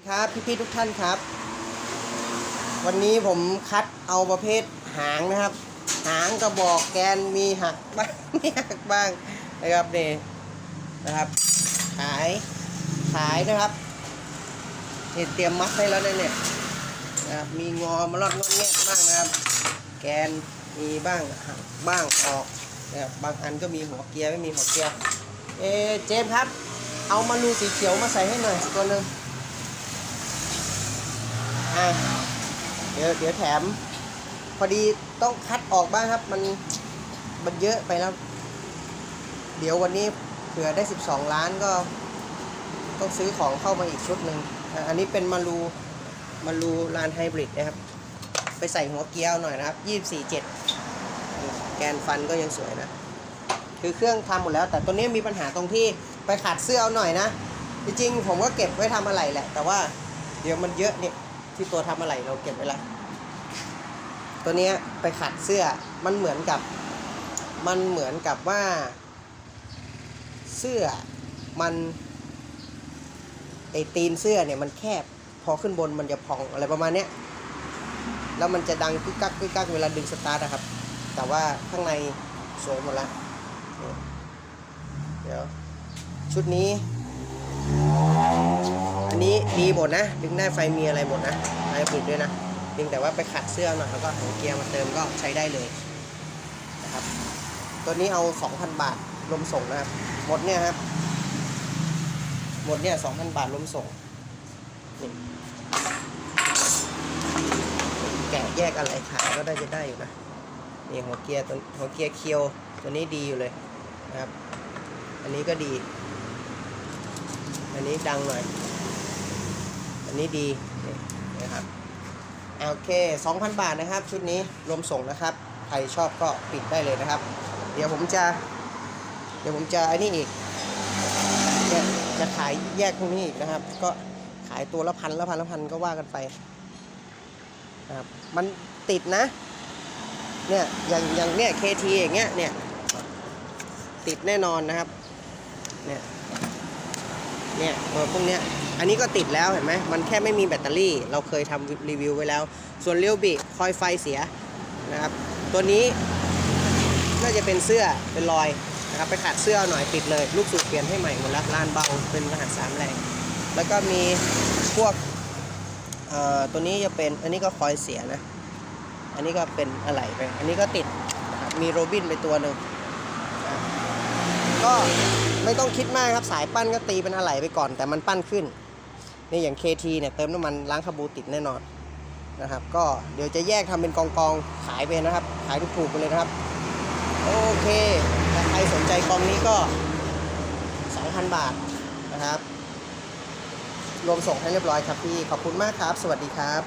ดีครับพี่ๆทุกท่านครับ วันนี้ผมคัดเอาประเภทหางนะครับ หางกระบอกแกนมีหักบ้างไม่หักบ้างนะครับนี่นะครับ ขายขายนะครับนี่เตรียมมัดให้แล้วเนี่ยเนี่ยนะครับมีงอมาลอดงอแงะบ้างนะครับ แกนมีบ้างหักบ้างออกนะครับบางอันก็มีหัวเกียร์ไม่มีหัวเกียร์เอเจมครับ เอามาลูสีเขียวมาใส่ให้หน่อยตัวหนึ่ง อะเดี๋ยวเดี๋ยวแถม พอดีต้องคัดออกบ้างครับ มันมันเยอะไปแล้ว เดี๋ยววันนี้เผื่อได้ 12 ล้านก็ ต้องซื้อของเข้ามาอีกชุดหนึ่งอะอันนี้เป็นมารูมารูลานไฮบริดนะครับ ไปใส่หัวเกียร์หน่อยนะครับ 24 7 แกนฟันก็ยังสวยนะคือเครื่องทำหมดแล้ว แต่ตัวนี้มีปัญหาตรงที่ไปขาดเสื้อเอาหน่อยนะ จริงๆผมก็เก็บไว้ทำอะไรแหละ แต่ว่าเดี๋ยวมันเยอะเนี่ย ที่ตัวทำอะไรเราเก็บไว้ละตัวนี้ไปขัดเสื้อมันเหมือนกับ มันเหมือนกับว่า เสื้อมันไอตีนเสื้อเนี่ยมันแคบ พอขึ้นบนมันจะพองอะไรประมาณเนี้ยแล้วมันจะดังกึกกักกึกกักเวลาดึงสตาร์ทนะครับ แต่ว่าข้างในสวยหมดละเดี๋ยวชุดนี้ นี้ดีหมดนะ ดึงได้ไฟมีอะไรหมดนะไฟปิดด้วยนะเพียงแต่ว่าไปขัดเสื้อหน่อยแล้วก็หัวเกียร์มาเติมก็ใช้ได้เลยนะครับ ตัวนี้เอา 2,000 บาทรวมส่งนะครับ หมดเนี่ยครับ หมดเนี่ย2,000 บาทรวมส่งนี่แกะแยกอะไรขายก็ได้จะได้อยู่นะนี่หัวเกียร์ตัวหัวเกียร์เคียวตัวนี้ดีอยู่เลยนะครับ อันนี้ก็ดี อันนี้ดังหน่อย อันนี้ดีนะครับโอเค 2,000 บาทนะครับ ชุดนี้รวมส่งนะครับ ใครชอบก็ปิดได้เลยนะครับ เดี๋ยวผมจะ เดี๋ยวผมจะไอ้นี่อีกเนี่ยจะขายแยกพวกนี้อีกนะครับ ก็ขายตัวละพันละพันละพันก็ว่ากันไปนะครับ มันติดนะ เนี่ย อย่างอย่างเนี่ย KT อย่างเงี้ย เนี่ย ติดแน่นอนนะครับ เนี่ย เนี่ยพวกเนี้ยอันนี้ก็ติดแล้วเห็นไหมมันแค่ไม่มีแบตเตอรี่ เราเคยทำรีวิวไว้แล้ว ส่วนเรียวบิคอยไฟเสียนะครับตัวนี้น่าจะเป็นเสื้อเป็นรอยนะครับไปขาดเสื้อหน่อยติดเลย ลูกสูบเปลี่ยนให้ใหม่หมดแล้วลานเบาเป็นรหัสสามแรงแล้วก็มีพวกเอ่อตัวนี้จะเป็นอันนี้ก็คอยเสียนะ อันนี้ก็เป็นอะไรไป อันนี้ก็ติดนะครับมีโรบินไปตัวหนึ่งอะก็ ไม่ต้องคิดมากครับสายปั้นก็ตีเป็นอะไหล่ไปก่อน แต่มันปั้นขึ้น นี่อย่าง KT เนี่ยเติมน้ำมันล้างคาบูติดแน่นอนนะครับก็เดี๋ยวจะแยกทำเป็นกองกองๆขายไปนะครับ ขายถูกๆไปเลยนะครับ โอเคถ้าใครสนใจกองนี้ก็ 2,000 บาทนะครับ รวมส่งให้เรียบร้อยครับพี่ ขอบคุณมากครับ สวัสดีครับ